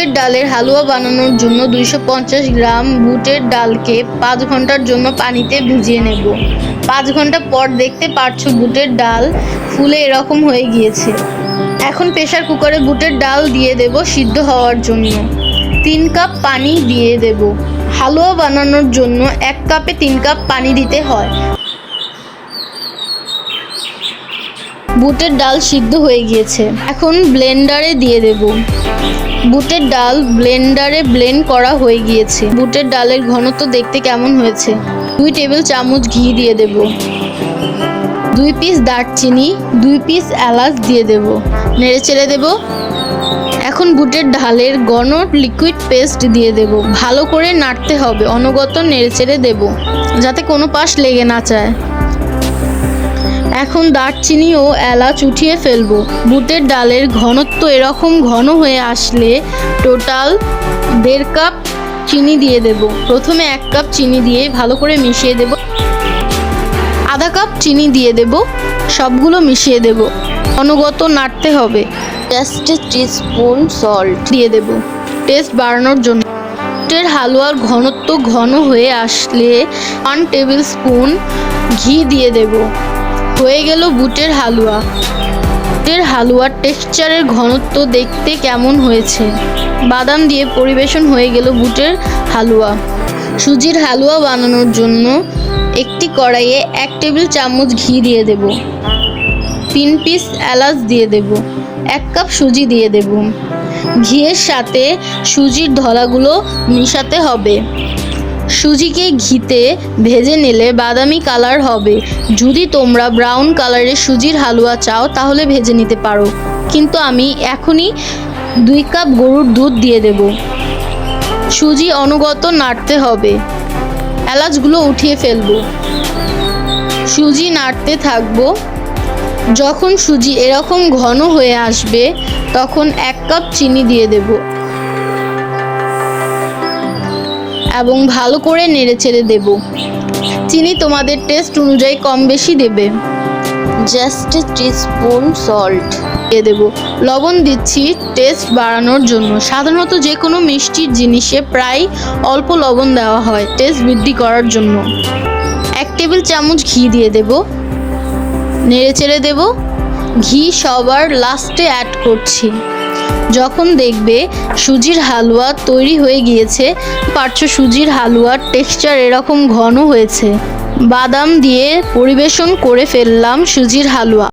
বুটের ডালের হালুয়া বানানোর জন্য দুইশো পঞ্চাশ গ্রাম বুটের ডালকে পাঁচ ঘণ্টার জন্য পানিতে ভিজিয়ে নেব। পাঁচ ঘণ্টা পর দেখতে পারছ বুটের ডাল ফুলে এরকম হয়ে গিয়েছে। এখন প্রেসার কুকারে বুটের ডাল দিয়ে দেব সিদ্ধ হওয়ার জন্য। তিন কাপ পানি দিয়ে দেব। হালুয়া বানানোর জন্য এক কাপে তিন কাপ পানি দিতে হয়। বুটের ডাল সিদ্ধ হয়ে গিয়েছে। এখন ব্লেন্ডারে দিয়ে দেব। বুটের ডাল ব্লেন্ডারে ব্লেন্ড করা হয়ে গিয়েছে। বুটের ডালের ঘনত্ব দেখতে কেমন হয়েছে? দুই টেবিল চামচ ঘি দিয়ে দেব। দুই পিস দারচিনি, দুই পিস এলাচ দিয়ে দেব। নেড়ে চেড়ে দেব। এখন বুটের ডালের ঘন লিকুইড পেস্ট দিয়ে দেব। ভালো করে নাড়তে হবে। অনগত নেড়ে চেড়ে দেব। যাতে কোনো পাশ লেগে না চায় এখন দারচিনি ও এলাচ উঠিয়ে ফেলব। বুটের ডালের ঘনত্ব এরকম ঘন হয়ে আসলে টোটাল দেড় কাপ চিনি দিয়ে দেব। প্রথমে এক কাপ চিনি দিয়ে ভালো করে মিশিয়ে দেব। আধা কাপ চিনি দিয়ে দেব। সবগুলো মিশিয়ে দেব। অনুগত নাড়তে হবে। জাস্ট টিস্পুন সল্ট দিয়ে দেব। টেস্ট বাড়ানোর জন্য। বুটের হালুয়ার ঘনত্ব ঘন হয়ে আসলে ওয়ান টেবিল স্পুন ঘি দিয়ে দেব। হয়ে গেল বুটের হালুয়া। বুটের হালুয়ার টেক্সচারের ঘনত্ব দেখতে কেমন হয়েছে? বাদাম দিয়ে পরিবেশন হয়ে গেল বুটের হালুয়া। সুজির হালুয়া বানানোর জন্য একটি কড়াইয়ে এক টেবিল চামচ ঘি দিয়ে দেব। তিন পিস এলাচ দিয়ে দেব। এক কাপ সুজি দিয়ে দেব। ঘিয়ের সাথে সুজির ধলাগুলো মিশাতে হবে। সুজিকে ঘিতে ভেজে নিলে বাদামি কালার হবে। যদি তোমরা ব্রাউন কালারের সুজির হালুয়া চাও, তাহলে ভেজে নিতে পারো। কিন্তু আমি এখনই দুই কাপ গরুর দুধ দিয়ে দেব। সুজি অনুগত নাড়তে হবে। এলাচগুলো উঠিয়ে ফেলব। সুজি নাড়তে থাকব। যখন সুজি এরকম ঘন হয়ে আসবে, তখন এক কাপ চিনি দিয়ে দেব। এবং ভালো করে নেড়ে চেড়ে দেব। চিনি তোমাদের টেস্ট অনুযায়ী কম বেশি দেবে। জাস্ট টিস্পুন সল্ট দিয়ে দেব। লবণ দিচ্ছি টেস্ট বাড়ানোর জন্য। সাধারণত যে কোনো মিষ্টির জিনিসে প্রায় অল্প লবণ দেওয়া হয় টেস্ট বৃদ্ধি করার জন্য। এক টেবিল চামচ ঘি দিয়ে দেব। নেড়ে চেড়ে দেব। ঘি সবার লাস্টে অ্যাড করছি। যখন দেখবে সুজির হালুয়া তৈরি হয়ে গিয়েছে, পারছ সুজির হালুয়ার টেক্সচার এরকম ঘন হয়েছে। বাদাম দিয়ে পরিবেশন করে ফেললাম সুজির হালুয়া।